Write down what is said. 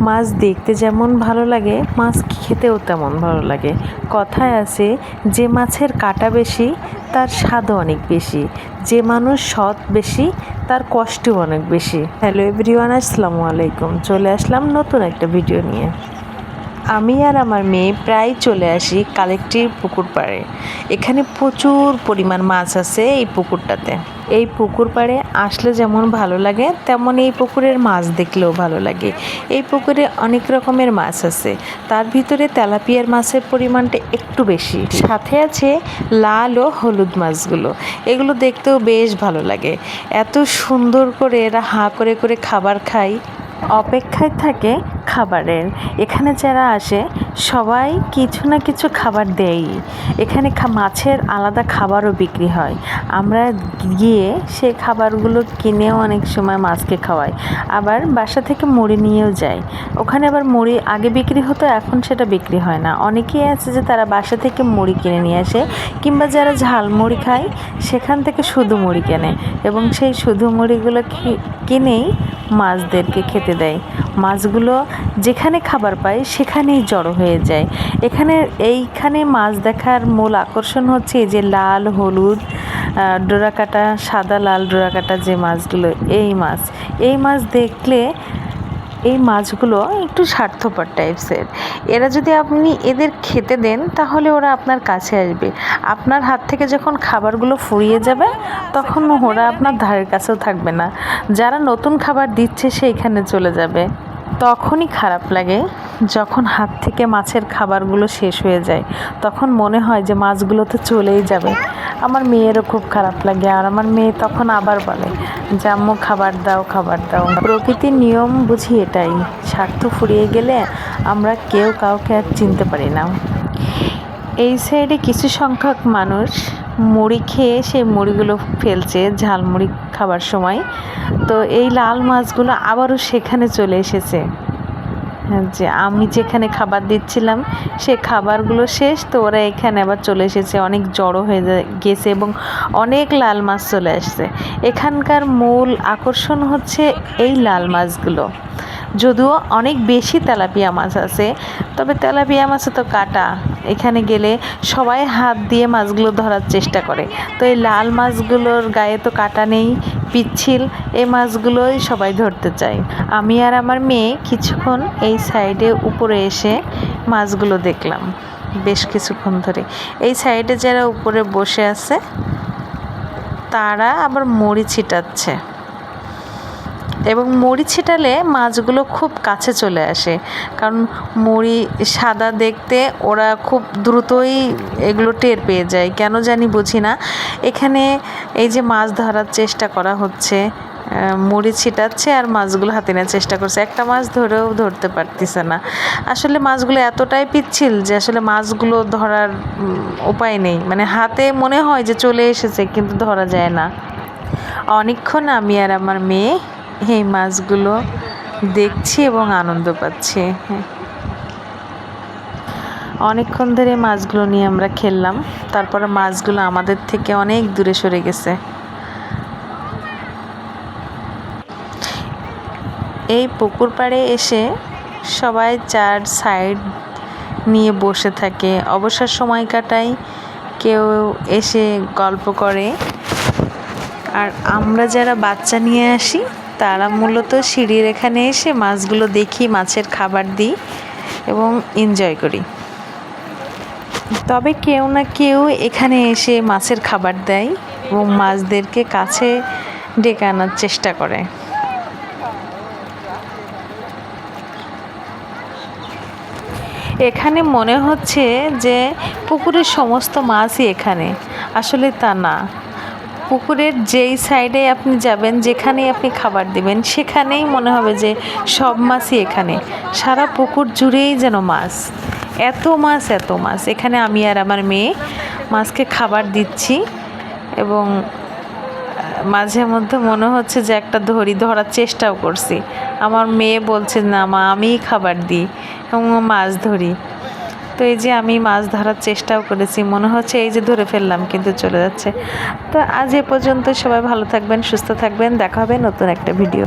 মাছ দেখতে যেমন ভালো লাগে, মাছ খেতেও তেমন ভালো লাগে। কথায় আছে, যে মাছের কাটা বেশি, তার স্বাদও অনেক বেশি। যে মানুষ সৎ বেশি, তার কষ্টও অনেক বেশি। হ্যালো এভরিওয়ান, আসসালামু আলাইকুম। চলে আসলাম নতুন একটা ভিডিও নিয়ে। আমি আর আমার মেয়ে প্রায় চলে আসি কালেকটিভ পুকুর পাড়ে। এখানে প্রচুর পরিমাণ মাছ আছে এই পুকুরটাতে। এই পুকুর পাড়ে আসলে যেমন ভালো লাগে, তেমন এই পুকুরের মাছ দেখলেও ভালো লাগে। এই পুকুরে অনেক রকমের মাছ আছে। তার ভিতরে তেলাপিয়ার মাছের পরিমাণটা একটু বেশি। সাথে আছে লাল ও হলুদ মাছগুলো। এগুলো দেখতেও বেশ ভালো লাগে। এত সুন্দর করে এরা হাঁ করে করে খাবার খায়। অপেক্ষায় থাকে খাবারের। এখানে যারা আসে, সবাই কিছু না কিছু খাবার দেয়ই এখানে মাছের আলাদা খাবারও বিক্রি হয়। আমরা গিয়ে সেই খাবারগুলো কিনেও অনেক সময় মাছকে খাওয়াই। আবার বাসা থেকে মুড়ি নিয়েও যাই। ওখানে আবার মুড়ি আগে বিক্রি হতো, এখন সেটা বিক্রি হয় না। অনেকেই আছে যে তারা বাসা থেকে মুড়ি কিনে নিয়ে আসে, কিংবা যারা ঝাল মুড়ি খায়, সেখান থেকে শুধু মুড়ি কেনে। এবং সেই শুধু মুড়িগুলো কিনেই মাছদেরকে খেতে দেয়। মাছগুলো যেখানে খাবার পায় সেখানেই জড়ো হয়ে যায়। এখানে, এইখানে মাছ দেখার মূল আকর্ষণ হচ্ছে যে লাল, হলুদ ডোরাকাটা, সাদা, লাল ডোরাকাটা যে মাছগুলো, এই মাছ। এই মাছ দেখলে এই মাছগুলো একটু স্বার্থপর টাইপসের। এরা যদি আপনি এদের খেতে দেন, তাহলে ওরা আপনার কাছে আসবে। আপনার হাত থেকে যখন খাবারগুলো ফুরিয়ে যাবে, তখন ওরা আপনার ধারের কাছেও থাকবে না। যারা নতুন খাবার দিচ্ছে সেইখানে চলে যাবে। তখনই খারাপ লাগে যখন হাত থেকে মাছের খাবারগুলো শেষ হয়ে যায়। তখন মনে হয় যে মাছগুলো তো চলেই যাবে। আমার মেয়েরও খুব খারাপ লাগে আর আমার মেয়ে তখন আবার বলে যে, আম্মু, খাবার দাও খাবার দাও। প্রকৃতির নিয়ম বুঝি এটাই। স্বার্থ ফুরিয়ে গেলে আমরা কেউ কাউকে আর চিনতে পারি না। এই সাইডে কিছু সংখ্যক মানুষ মুড়ি খেয়ে সেই মুড়িগুলো ফেলছে, ঝালমুড়ি খাবার সময়। তো এই লাল মাছগুলো আবারও সেখানে চলে এসেছে। যে আমি যেখানে খাবার দিচ্ছিলাম, সে খাবারগুলো শেষ, তো ওরা এখানে আবার চলে এসেছে। অনেক জড়ো হয়ে গেছে এবং অনেক লাল মাছ চলে আসছে। এখানকার মূল আকর্ষণ হচ্ছে এই লাল মাছগুলো। যদিও অনেক বেশি তেলাপিয়া মাছ আছে, তবে তেলাপিয়া মাছে তো কাটা। এখানে গেলে সবাই হাত দিয়ে মাছগুলো ধরার চেষ্টা করে। তো এই লাল মাছগুলোর গায়ে তো কাটা নেই, পিচ্ছিল এই মাছগুলোই সবাই ধরতে চায়। আমি আর আমার মেয়ে কিছুক্ষণ এই সাইডে উপরে এসে মাছগুলো দেখলাম বেশ কিছুক্ষণ ধরে। এই সাইডে যারা উপরে বসে আছে, তারা আবার মুড়ি ছিটাচ্ছে। এবং মুড়ি ছিটালে মাছগুলো খুব কাছে চলে আসে। কারণ মুড়ি সাদা দেখতে ওরা খুব দ্রুতই এগুলো টের পেয়ে যায়। কেন জানি বুঝি না। এখানে এই যে মাছ ধরার চেষ্টা করা হচ্ছে মুড়ি ছিটাচ্ছে আর মাছগুলো হাতে নেওয়ার চেষ্টা করছে। একটা মাছ ধরেও ধরতে পারতেছে না। আসলে মাছগুলো এতটাই পিচ্ছিল যে আসলে মাছগুলো ধরার উপায় নেই। মানে হাতে মনে হয় যে চলে এসেছে, কিন্তু ধরা যায় না। অনেকক্ষণ আমি আর আমার মেয়ে এই মাছগুলো দেখছি এবং আনন্দ পাচ্ছি হ্যাঁ। অনেকক্ষণ ধরে মাছগুলো নিয়ে আমরা খেললাম, তারপরে মাছগুলো আমাদের থেকে অনেক দূরে সরে গেছে। এই পুকুর পাড়ে এসে সবাই চার সাইড নিয়ে বসে থাকে। অবসর সময় কাটায়, কেউ এসে গল্প করে। আর আমরা যারা বাচ্চা নিয়ে আসি তারা মূলত সিঁড়ির এখানে এসে মাছগুলো দেখি, মাছের খাবার দিই এবং এনজয় করি। তবে কেউ না কেউ এখানে এসে মাছের খাবার দেয় এবং মাছদেরকে কাছে ডেকে আনার চেষ্টা করে। এখানে মনে হচ্ছে যে পুকুরের সমস্ত মাছই এখানে। আসলে তা না। পুকুরের যেই সাইডে আপনি যাবেন, যেখানেই আপনি খাবার দিবেন, সেখানেই মনে হবে যে সব মাছই এখানে। সারা পুকুর জুড়েই যেন মাছ। এত মাছ এত মাছ। এখানে আমি আর আমার মেয়ে মাছকে খাবার দিচ্ছি এবং মাঝে মধ্যে মনে হচ্ছে যে একটা ধরি ধরার চেষ্টাও করছি। আমার মেয়ে বলছে, না মা, আমিই খাবার দিই এবং মাছ ধরি। তো এই যে আমি মাছ ধরার চেষ্টাও করেছি, মনে হচ্ছে এই যে ধরে ফেললাম কিন্তু চলে যাচ্ছে। তো আজ এ পর্যন্ত সবাই ভালো থাকবেন, সুস্থ থাকবেন, দেখা হবে নতুন একটা ভিডিও